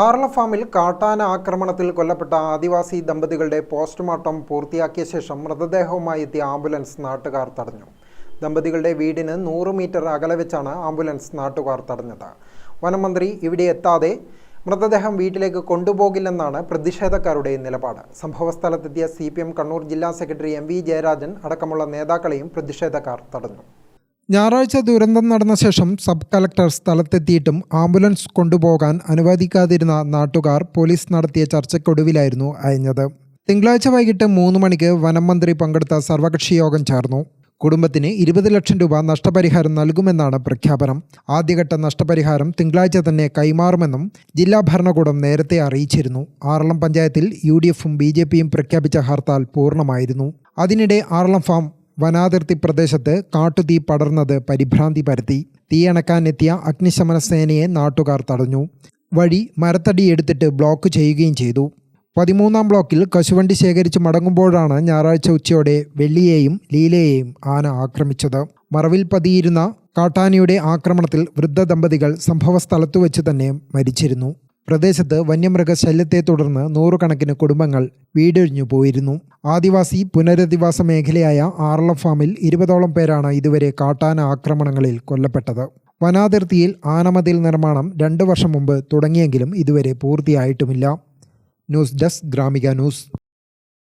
ആർള ഫാമിൽ കാട്ടാന ആക്രമണത്തിൽ കൊല്ലപ്പെട്ട ആദിവാസി ദമ്പതികളുടെ പോസ്റ്റ്മോർട്ടം പൂർത്തിയാക്കിയ ശേഷം മൃതദേഹവുമായി എത്തിയ ആംബുലൻസ് നാട്ടുകാർ തടഞ്ഞു. ദമ്പതികളുടെ വീടിന് നൂറ് മീറ്റർ അകലെ വെച്ചാണ് ആംബുലൻസ് നാട്ടുകാർ തടഞ്ഞത്. വനമന്ത്രി ഇവിടെ എത്താതെ മൃതദേഹം വീട്ടിലേക്ക് കൊണ്ടുപോകില്ലെന്നാണ് പ്രതിഷേധക്കാരുടെ നിലപാട്. സംഭവസ്ഥലത്തെത്തിയ സി പി എം കണ്ണൂർ ജില്ലാ സെക്രട്ടറി എം വി ജയരാജൻ അടക്കമുള്ള നേതാക്കളെയും പ്രതിഷേധക്കാർ തടഞ്ഞു. ഞായറാഴ്ച ദുരന്തം നടന്ന ശേഷം സബ് കളക്ടർ സ്ഥലത്തെത്തിയിട്ടും ആംബുലൻസ് കൊണ്ടുപോകാൻ അനുവദിക്കാതിരുന്ന നാട്ടുകാർ പോലീസ് നടത്തിയ ചർച്ചയ്ക്കൊടുവിലായിരുന്നു അയഞ്ഞത്. തിങ്കളാഴ്ച വൈകിട്ട് മൂന്ന് മണിക്ക് വനം മന്ത്രി പങ്കെടുത്ത സർവകക്ഷി യോഗം ചേർന്നു. കുടുംബത്തിന് ഇരുപത് ലക്ഷം രൂപ നഷ്ടപരിഹാരം നൽകുമെന്നാണ് പ്രഖ്യാപനം. ആദ്യഘട്ട നഷ്ടപരിഹാരം തിങ്കളാഴ്ച തന്നെ കൈമാറുമെന്നും ജില്ലാ ഭരണകൂടം നേരത്തെ അറിയിച്ചിരുന്നു. ആറളം പഞ്ചായത്തിൽ യു ഡി എഫും ബി ജെ പിയും പ്രഖ്യാപിച്ച ഹർത്താൽ പൂർണമായിരുന്നു. അതിനിടെ ആറളം ഫാം വനാതിർത്തി പ്രദേശത്ത് കാട്ടുതീ പടർന്നത് പരിഭ്രാന്തി പരത്തി. തീയണക്കാനെത്തിയ അഗ്നിശമന സേനയെ നാട്ടുകാർ തടഞ്ഞു. വഴി മരത്തടി എടുത്തിട്ട് ബ്ലോക്ക് ചെയ്യുകയും ചെയ്തു. പതിമൂന്നാം ബ്ലോക്കിൽ കശുവണ്ടി ശേഖരിച്ച് മടങ്ങുമ്പോഴാണ് ഞായറാഴ്ച ഉച്ചയോടെ വെള്ളിയെയും ലീലയെയും ആന ആക്രമിച്ചത്. മറവിൽ പതിയിരുന്ന കാട്ടാനയുടെ ആക്രമണത്തിൽ വൃദ്ധ ദമ്പതികൾ സംഭവസ്ഥലത്തു വെച്ച് തന്നെ മരിച്ചിരുന്നു. പ്രദേശത്ത് വന്യമൃഗശല്യത്തെ തുടർന്ന് നൂറുകണക്കിന് കുടുംബങ്ങൾ വീടൊഴിഞ്ഞു പോയിരുന്നു. ആദിവാസി പുനരധിവാസ മേഖലയായ ആർള ഫാമിൽ ഇരുപതോളം പേരാണ് ഇതുവരെ കാട്ടാന ആക്രമണങ്ങളിൽ കൊല്ലപ്പെട്ടത്. വനാതിർത്തിയിൽ ആനമതിൽ നിർമ്മാണം രണ്ടു വർഷം മുമ്പ് തുടങ്ങിയെങ്കിലും ഇതുവരെ പൂർത്തിയായിട്ടുമില്ല. News desk Gramika news.